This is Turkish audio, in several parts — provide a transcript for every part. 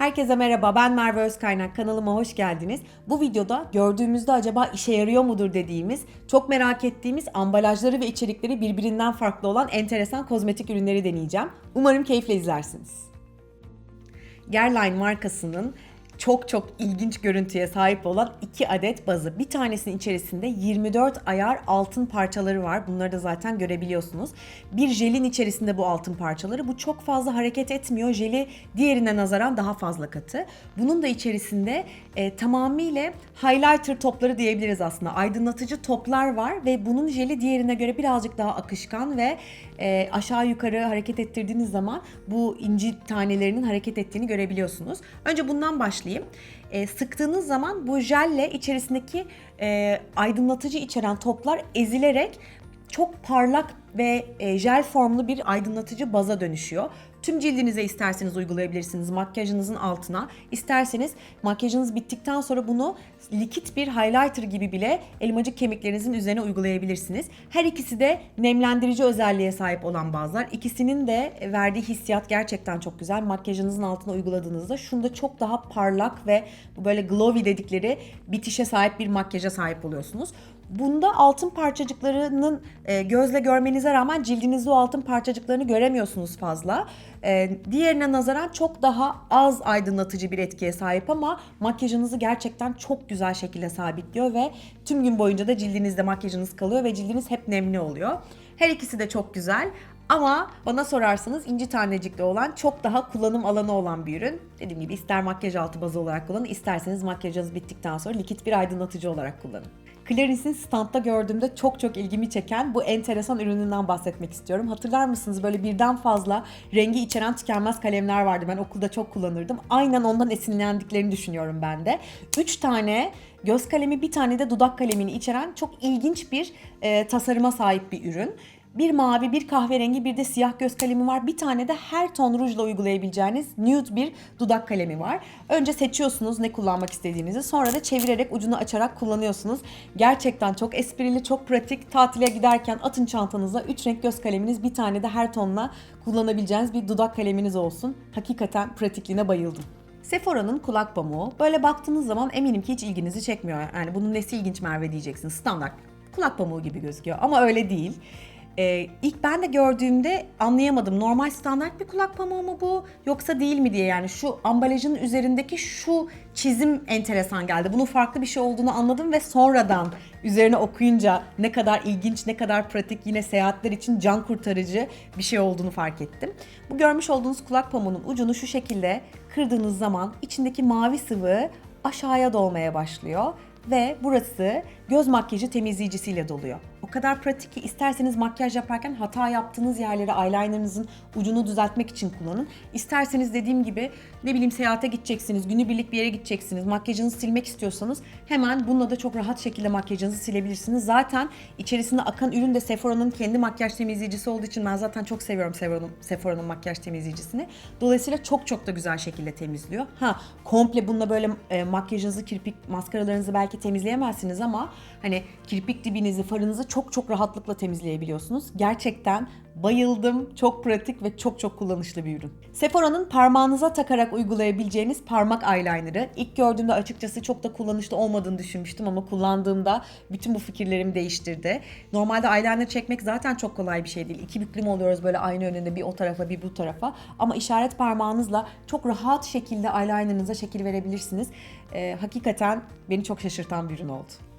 Herkese merhaba ben Merve Özkaynak kanalıma hoş geldiniz. Bu videoda gördüğümüzde acaba işe yarıyor mudur dediğimiz, çok merak ettiğimiz ambalajları ve içerikleri birbirinden farklı olan enteresan kozmetik ürünleri deneyeceğim. Umarım keyifle izlersiniz. Gerline markasının çok çok ilginç görüntüye sahip olan iki adet bazı. Bir tanesinin içerisinde 24 ayar altın parçaları var. Bunları da zaten görebiliyorsunuz. Bir jelin içerisinde bu altın parçaları. Bu çok fazla hareket etmiyor. Jeli diğerine nazaran daha fazla katı. Bunun da içerisinde e, tamamıyla highlighter topları diyebiliriz aslında. Aydınlatıcı toplar var ve bunun jeli diğerine göre birazcık daha akışkan ve e, aşağı yukarı hareket ettirdiğiniz zaman bu inci tanelerinin hareket ettiğini görebiliyorsunuz. Önce bundan başlayayım. E, sıktığınız zaman bu jelle içerisindeki e, aydınlatıcı içeren toplar ezilerek çok parlak ve e, jel formlu bir aydınlatıcı baza dönüşüyor. Tüm cildinize isterseniz uygulayabilirsiniz makyajınızın altına. İsterseniz makyajınız bittikten sonra bunu likit bir highlighter gibi bile elmacık kemiklerinizin üzerine uygulayabilirsiniz. Her ikisi de nemlendirici özelliğe sahip olan bazlar. İkisinin de verdiği hissiyat gerçekten çok güzel. Makyajınızın altına uyguladığınızda şunda çok daha parlak ve böyle glowy dedikleri bitişe sahip bir makyaja sahip oluyorsunuz. Bunda altın parçacıklarının e, gözle görmenize rağmen cildinizde o altın parçacıklarını göremiyorsunuz fazla. E, diğerine nazaran çok daha az aydınlatıcı bir etkiye sahip ama makyajınızı gerçekten çok güzel şekilde sabitliyor ve tüm gün boyunca da cildinizde makyajınız kalıyor ve cildiniz hep nemli oluyor. Her ikisi de çok güzel. Ama bana sorarsanız inci tanecikli olan çok daha kullanım alanı olan bir ürün. Dediğim gibi ister makyaj altı bazı olarak kullanın, isterseniz makyajınız bittikten sonra likit bir aydınlatıcı olarak kullanın. Clarice'in standta gördüğümde çok çok ilgimi çeken bu enteresan ürününden bahsetmek istiyorum. Hatırlar mısınız böyle birden fazla rengi içeren tükenmez kalemler vardı. Ben okulda çok kullanırdım. Aynen ondan esinlendiklerini düşünüyorum ben de. 3 tane göz kalemi bir tane de dudak kalemini içeren çok ilginç bir e, tasarıma sahip bir ürün. Bir mavi, bir kahverengi, bir de siyah göz kalemi var. Bir tane de her ton rujla uygulayabileceğiniz nude bir dudak kalemi var. Önce seçiyorsunuz ne kullanmak istediğinizi. Sonra da çevirerek ucunu açarak kullanıyorsunuz. Gerçekten çok esprili, çok pratik. Tatile giderken atın çantanıza 3 renk göz kaleminiz, bir tane de her tonla kullanabileceğiniz bir dudak kaleminiz olsun. Hakikaten pratikliğine bayıldım. Sephora'nın kulak pamuğu. Böyle baktığınız zaman eminim ki hiç ilginizi çekmiyor. Yani bunun nesi ilginç Merve diyeceksiniz. Standart kulak pamuğu gibi gözüküyor ama öyle değil. Ee, ilk ben de gördüğümde anlayamadım. Normal standart bir kulak pamuğu mu bu yoksa değil mi diye yani şu ambalajın üzerindeki şu çizim enteresan geldi. Bunun farklı bir şey olduğunu anladım ve sonradan üzerine okuyunca ne kadar ilginç, ne kadar pratik yine seyahatler için can kurtarıcı bir şey olduğunu fark ettim. Bu görmüş olduğunuz kulak pamuğunun ucunu şu şekilde kırdığınız zaman içindeki mavi sıvı aşağıya dolmaya başlıyor ve burası göz makyajı temizleyicisiyle doluyor. Kadar pratik ki isterseniz makyaj yaparken hata yaptığınız yerleri eyelinerınızın ucunu düzeltmek için kullanın. İsterseniz dediğim gibi ne bileyim seyahate gideceksiniz, günübirlik bir yere gideceksiniz, makyajınızı silmek istiyorsanız hemen bununla da çok rahat şekilde makyajınızı silebilirsiniz. Zaten içerisinde akan ürün de Sephora'nın kendi makyaj temizleyicisi olduğu için ben zaten çok seviyorum Sephora'nın Sephora'nın makyaj temizleyicisini. Dolayısıyla çok çok da güzel şekilde temizliyor. Ha komple bununla böyle e, makyajınızı, kirpik, maskaralarınızı belki temizleyemezsiniz ama hani kirpik dibinizi, farınızı çok çok rahatlıkla temizleyebiliyorsunuz. Gerçekten bayıldım. Çok pratik ve çok çok kullanışlı bir ürün. Sephora'nın parmağınıza takarak uygulayabileceğiniz parmak eyelinerı. İlk gördüğümde açıkçası çok da kullanışlı olmadığını düşünmüştüm ama kullandığımda bütün bu fikirlerimi değiştirdi. Normalde eyeliner çekmek zaten çok kolay bir şey değil. İki büklüm oluyoruz böyle aynı önünde bir o tarafa bir bu tarafa. Ama işaret parmağınızla çok rahat şekilde eyelinerınıza şekil verebilirsiniz. Ee, hakikaten beni çok şaşırtan bir ürün oldu.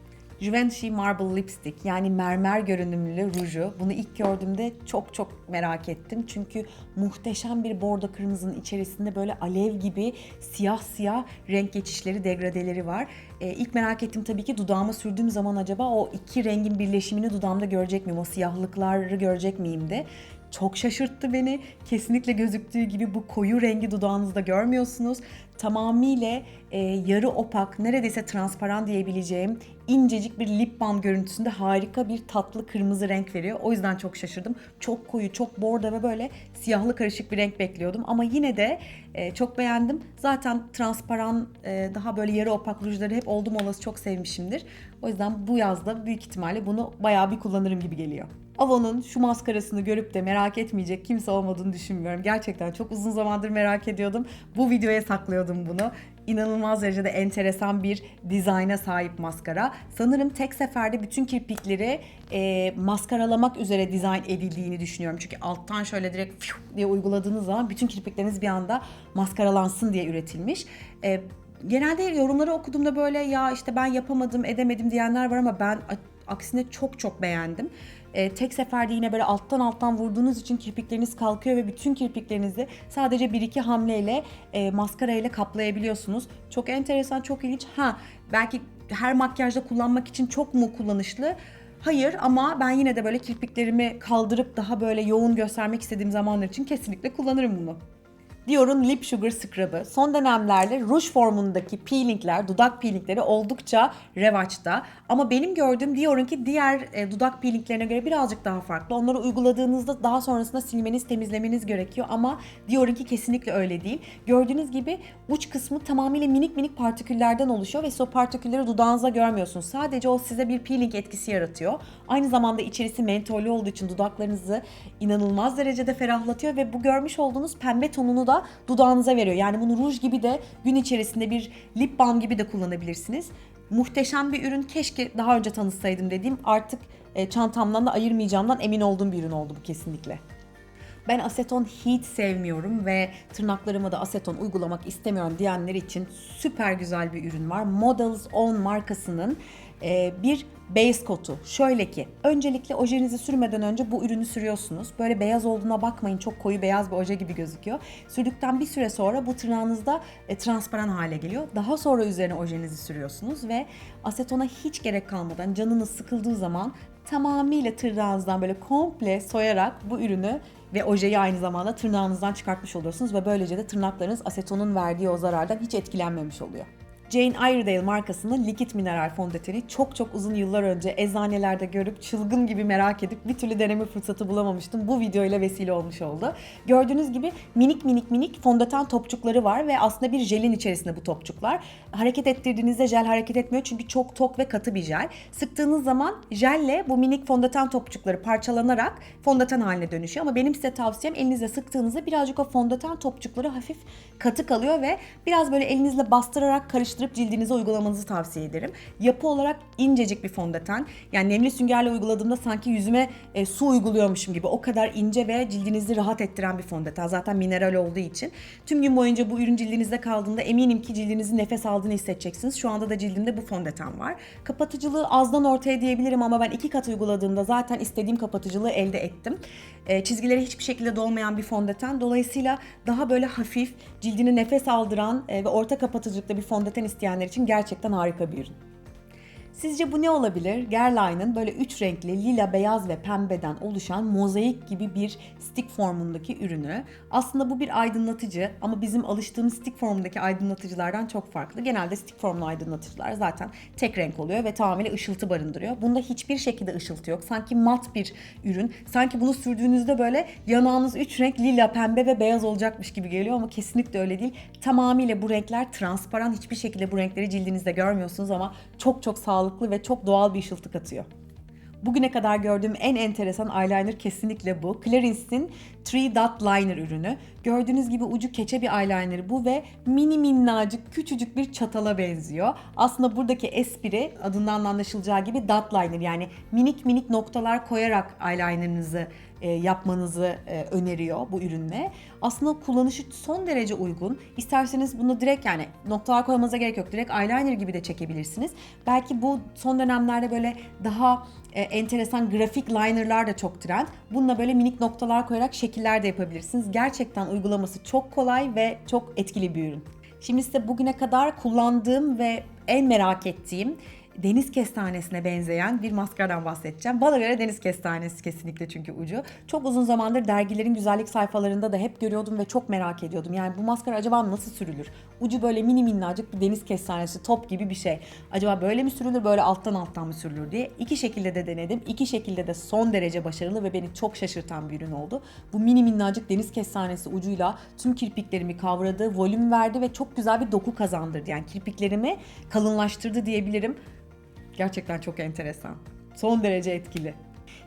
Givenchy Marble Lipstick yani mermer görünümlü ruju. Bunu ilk gördüğümde çok çok merak ettim. Çünkü muhteşem bir bordo kırmızının içerisinde böyle alev gibi siyah siyah renk geçişleri, degradeleri var. Ee, ilk merak ettim tabii ki dudağıma sürdüğüm zaman acaba o iki rengin birleşimini dudağımda görecek miyim? O siyahlıkları görecek miyim de. Çok şaşırttı beni. Kesinlikle gözüktüğü gibi bu koyu rengi dudağınızda görmüyorsunuz. Tamamıyla e, yarı opak, neredeyse transparan diyebileceğim incecik bir lip balm görüntüsünde harika bir tatlı kırmızı renk veriyor. O yüzden çok şaşırdım. Çok koyu, çok bordo ve böyle siyahlı karışık bir renk bekliyordum. Ama yine de e, çok beğendim. Zaten transparan, e, daha böyle yarı opak rujları hep oldum olası çok sevmişimdir. O yüzden bu yazda büyük ihtimalle bunu bayağı bir kullanırım gibi geliyor. Avon'un şu maskarasını görüp de merak etmeyecek kimse olmadığını düşünmüyorum. Gerçekten çok uzun zamandır merak ediyordum. Bu videoya saklıyordum bunu. İnanılmaz derecede enteresan bir dizayna sahip maskara. Sanırım tek seferde bütün kirpikleri e, maskaralamak üzere dizayn edildiğini düşünüyorum. Çünkü alttan şöyle direkt fiu diye uyguladığınız zaman bütün kirpikleriniz bir anda maskaralansın diye üretilmiş. E, genelde yorumları okuduğumda böyle ya işte ben yapamadım edemedim diyenler var ama ben aksine çok çok beğendim. E, tek seferde yine böyle alttan alttan vurduğunuz için kirpikleriniz kalkıyor ve bütün kirpiklerinizi sadece bir iki hamleyle e, maskara ile kaplayabiliyorsunuz. Çok enteresan, çok ilginç. Ha belki her makyajda kullanmak için çok mu kullanışlı? Hayır ama ben yine de böyle kirpiklerimi kaldırıp daha böyle yoğun göstermek istediğim zamanlar için kesinlikle kullanırım bunu. Dior'un Lip Sugar Scrub'ı. Son dönemlerde ruj formundaki peelingler, dudak peelingleri oldukça revaçta. Ama benim gördüğüm Dior'unki diğer e, dudak peelinglerine göre birazcık daha farklı. Onları uyguladığınızda daha sonrasında silmeniz, temizlemeniz gerekiyor ama Dior'unki kesinlikle öyle değil. Gördüğünüz gibi uç kısmı tamamıyla minik minik partiküllerden oluşuyor ve siz o partikülleri dudağınızda görmüyorsunuz. Sadece o size bir peeling etkisi yaratıyor. Aynı zamanda içerisi mentollü olduğu için dudaklarınızı inanılmaz derecede ferahlatıyor ve bu görmüş olduğunuz pembe tonunu da dudağınıza veriyor. Yani bunu ruj gibi de gün içerisinde bir lip balm gibi de kullanabilirsiniz. Muhteşem bir ürün. Keşke daha önce tanışsaydım dediğim artık e, çantamdan da ayırmayacağımdan emin olduğum bir ürün oldu bu kesinlikle. Ben aseton hiç sevmiyorum ve tırnaklarıma da aseton uygulamak istemiyorum diyenler için süper güzel bir ürün var. Models On markasının e, bir base kotu. Şöyle ki öncelikle ojenizi sürmeden önce bu ürünü sürüyorsunuz. Böyle beyaz olduğuna bakmayın çok koyu beyaz bir oje gibi gözüküyor. Sürdükten bir süre sonra bu tırnağınızda e, transparan hale geliyor. Daha sonra üzerine ojenizi sürüyorsunuz ve asetona hiç gerek kalmadan canınız sıkıldığı zaman tamamıyla tırnağınızdan böyle komple soyarak bu ürünü ve ojeyi aynı zamanda tırnağınızdan çıkartmış oluyorsunuz ve böylece de tırnaklarınız asetonun verdiği o zarardan hiç etkilenmemiş oluyor. Jane Iredale markasının likit mineral fondöteni çok çok uzun yıllar önce eczanelerde görüp çılgın gibi merak edip bir türlü deneme fırsatı bulamamıştım. Bu videoyla vesile olmuş oldu. Gördüğünüz gibi minik minik minik fondöten topçukları var ve aslında bir jelin içerisinde bu topçuklar. Hareket ettirdiğinizde jel hareket etmiyor çünkü çok tok ve katı bir jel. Sıktığınız zaman jelle bu minik fondöten topçukları parçalanarak fondöten haline dönüşüyor. Ama benim size tavsiyem elinizle sıktığınızda birazcık o fondöten topçukları hafif katı kalıyor ve biraz böyle elinizle bastırarak karıştırıp cildinize uygulamanızı tavsiye ederim. Yapı olarak incecik bir fondöten. Yani nemli süngerle uyguladığımda sanki yüzüme e, su uyguluyormuşum gibi. O kadar ince ve cildinizi rahat ettiren bir fondöten. Zaten mineral olduğu için. Tüm gün boyunca bu ürün cildinizde kaldığında eminim ki cildinizin nefes aldığını hissedeceksiniz. Şu anda da cildimde bu fondöten var. Kapatıcılığı azdan ortaya diyebilirim ama ben iki kat uyguladığımda zaten istediğim kapatıcılığı elde ettim. E, çizgileri hiçbir şekilde dolmayan bir fondöten. Dolayısıyla daha böyle hafif, cildini nefes aldıran e, ve orta kapatıcılıkta bir fondöten isteyenler için gerçekten harika bir ürün. Sizce bu ne olabilir? Guerlain'in böyle üç renkli lila, beyaz ve pembeden oluşan mozaik gibi bir stick formundaki ürünü. Aslında bu bir aydınlatıcı ama bizim alıştığımız stick formundaki aydınlatıcılardan çok farklı. Genelde stick formlu aydınlatıcılar zaten tek renk oluyor ve tamamıyla ışıltı barındırıyor. Bunda hiçbir şekilde ışıltı yok. Sanki mat bir ürün. Sanki bunu sürdüğünüzde böyle yanağınız üç renk lila, pembe ve beyaz olacakmış gibi geliyor ama kesinlikle öyle değil. Tamamıyla bu renkler transparan. Hiçbir şekilde bu renkleri cildinizde görmüyorsunuz ama çok çok sağlıklı ve çok doğal bir ışıltı katıyor. Bugüne kadar gördüğüm en enteresan eyeliner kesinlikle bu. Clarence'in 3 Dot Liner ürünü. Gördüğünüz gibi ucu keçe bir eyeliner bu ve mini minnacık küçücük bir çatala benziyor. Aslında buradaki espri adından da anlaşılacağı gibi dot liner yani minik minik noktalar koyarak eyelinerınızı yapmanızı e, öneriyor bu ürünle. Aslında kullanışı son derece uygun. İsterseniz bunu direkt yani noktalar koymanıza gerek yok. Direkt eyeliner gibi de çekebilirsiniz. Belki bu son dönemlerde böyle daha e, enteresan grafik linerlar da çok trend. Bununla böyle minik noktalar koyarak şekiller de yapabilirsiniz. Gerçekten uygulaması çok kolay ve çok etkili bir ürün. Şimdi size bugüne kadar kullandığım ve en merak ettiğim deniz kestanesine benzeyen bir maskaradan bahsedeceğim. Bana göre deniz kestanesi kesinlikle çünkü ucu. Çok uzun zamandır dergilerin güzellik sayfalarında da hep görüyordum ve çok merak ediyordum. Yani bu maskara acaba nasıl sürülür? Ucu böyle mini minnacık bir deniz kestanesi, top gibi bir şey. Acaba böyle mi sürülür, böyle alttan alttan mı sürülür diye. iki şekilde de denedim. İki şekilde de son derece başarılı ve beni çok şaşırtan bir ürün oldu. Bu mini minnacık deniz kestanesi ucuyla tüm kirpiklerimi kavradı, volüm verdi ve çok güzel bir doku kazandırdı. Yani kirpiklerimi kalınlaştırdı diyebilirim. Gerçekten çok enteresan. Son derece etkili.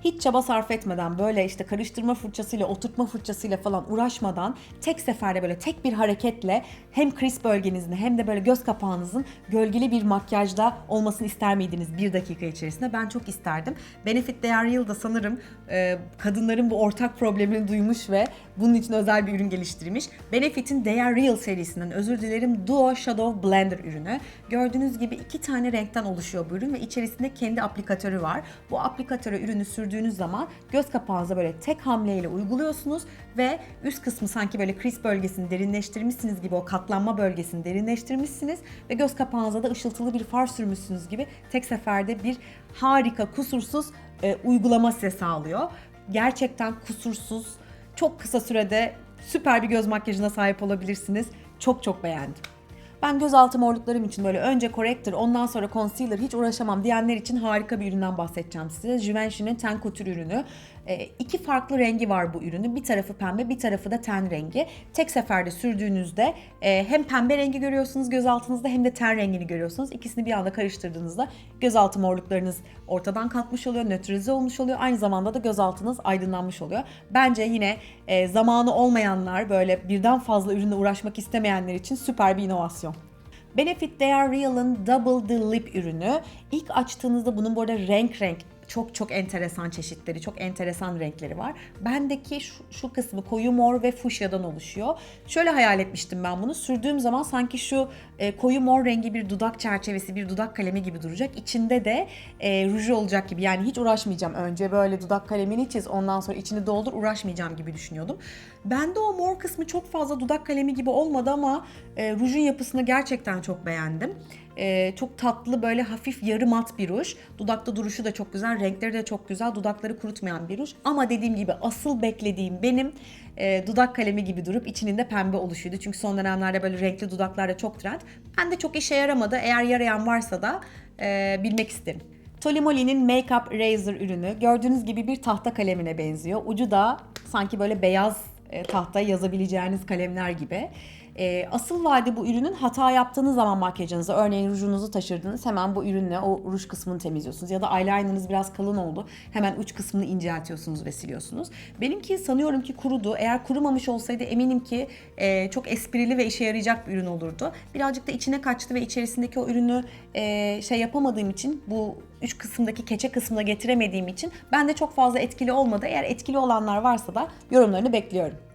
Hiç çaba sarf etmeden böyle işte karıştırma fırçasıyla, oturtma fırçasıyla falan uğraşmadan tek seferde böyle tek bir hareketle hem kriz bölgenizin hem de böyle göz kapağınızın gölgeli bir makyajda olmasını ister miydiniz bir dakika içerisinde? Ben çok isterdim. Benefit Değer Yılda sanırım e, kadınların bu ortak problemini duymuş ve bunun için özel bir ürün geliştirmiş. Benefit'in Değer Real serisinden özür dilerim Duo Shadow Blender ürünü. Gördüğünüz gibi iki tane renkten oluşuyor bu ürün ve içerisinde kendi aplikatörü var. Bu aplikatöre ürünü sürdüğünüz zaman göz kapağınıza böyle tek hamleyle uyguluyorsunuz ve üst kısmı sanki böyle kriz bölgesini derinleştirmişsiniz gibi o katlanma bölgesini derinleştirmişsiniz ve göz kapağınıza da ışıltılı bir far sürmüşsünüz gibi tek seferde bir harika kusursuz e, uygulama size sağlıyor. Gerçekten kusursuz, çok kısa sürede süper bir göz makyajına sahip olabilirsiniz. Çok çok beğendim. Ben gözaltı morluklarım için böyle önce corrector ondan sonra concealer hiç uğraşamam diyenler için harika bir üründen bahsedeceğim size. Givenchy'nin Ten Couture ürünü. E, iki farklı rengi var bu ürünün. Bir tarafı pembe bir tarafı da ten rengi. Tek seferde sürdüğünüzde e, hem pembe rengi görüyorsunuz göz altınızda hem de ten rengini görüyorsunuz. İkisini bir anda karıştırdığınızda gözaltı morluklarınız ortadan kalkmış oluyor, nötralize olmuş oluyor. Aynı zamanda da göz altınız aydınlanmış oluyor. Bence yine e, zamanı olmayanlar böyle birden fazla ürünle uğraşmak istemeyenler için süper bir inovasyon. Benefit They Are Real'ın Double the Lip ürünü. İlk açtığınızda bunun bu arada renk renk çok çok enteresan çeşitleri, çok enteresan renkleri var. Bendeki şu, şu kısmı koyu mor ve fuşyadan oluşuyor. Şöyle hayal etmiştim ben bunu. Sürdüğüm zaman sanki şu e, koyu mor rengi bir dudak çerçevesi, bir dudak kalemi gibi duracak. İçinde de e, ruju olacak gibi. Yani hiç uğraşmayacağım. Önce böyle dudak kalemini çiz, ondan sonra içini doldur, uğraşmayacağım gibi düşünüyordum. Bende o mor kısmı çok fazla dudak kalemi gibi olmadı ama e, rujun yapısını gerçekten çok beğendim. Ee, çok tatlı böyle hafif yarı mat bir ruj. Dudakta duruşu da çok güzel, renkleri de çok güzel. Dudakları kurutmayan bir ruj. Ama dediğim gibi asıl beklediğim benim e, dudak kalemi gibi durup içinin de pembe oluşuydu. Çünkü son dönemlerde böyle renkli dudaklarda çok trend. Ben de çok işe yaramadı. Eğer yarayan varsa da e, bilmek isterim. Tolimoli'nin Makeup Razor ürünü gördüğünüz gibi bir tahta kalemine benziyor. Ucu da sanki böyle beyaz e, tahtaya yazabileceğiniz kalemler gibi. E, asıl vaadi bu ürünün hata yaptığınız zaman makyajınızı, örneğin rujunuzu taşırdınız hemen bu ürünle o ruj kısmını temizliyorsunuz. Ya da eyelinerınız biraz kalın oldu hemen uç kısmını inceltiyorsunuz ve siliyorsunuz. Benimki sanıyorum ki kurudu. Eğer kurumamış olsaydı eminim ki e, çok esprili ve işe yarayacak bir ürün olurdu. Birazcık da içine kaçtı ve içerisindeki o ürünü e, şey yapamadığım için bu üç kısımdaki keçe kısmına getiremediğim için ben de çok fazla etkili olmadı. Eğer etkili olanlar varsa da yorumlarını bekliyorum.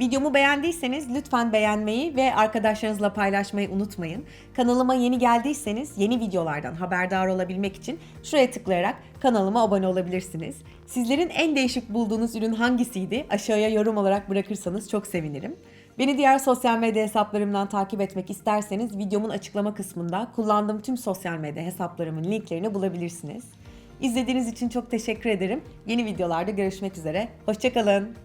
Videomu beğendiyseniz lütfen beğenmeyi ve arkadaşlarınızla paylaşmayı unutmayın. Kanalıma yeni geldiyseniz yeni videolardan haberdar olabilmek için şuraya tıklayarak kanalıma abone olabilirsiniz. Sizlerin en değişik bulduğunuz ürün hangisiydi? Aşağıya yorum olarak bırakırsanız çok sevinirim. Beni diğer sosyal medya hesaplarımdan takip etmek isterseniz videomun açıklama kısmında kullandığım tüm sosyal medya hesaplarımın linklerini bulabilirsiniz. İzlediğiniz için çok teşekkür ederim. Yeni videolarda görüşmek üzere. Hoşçakalın.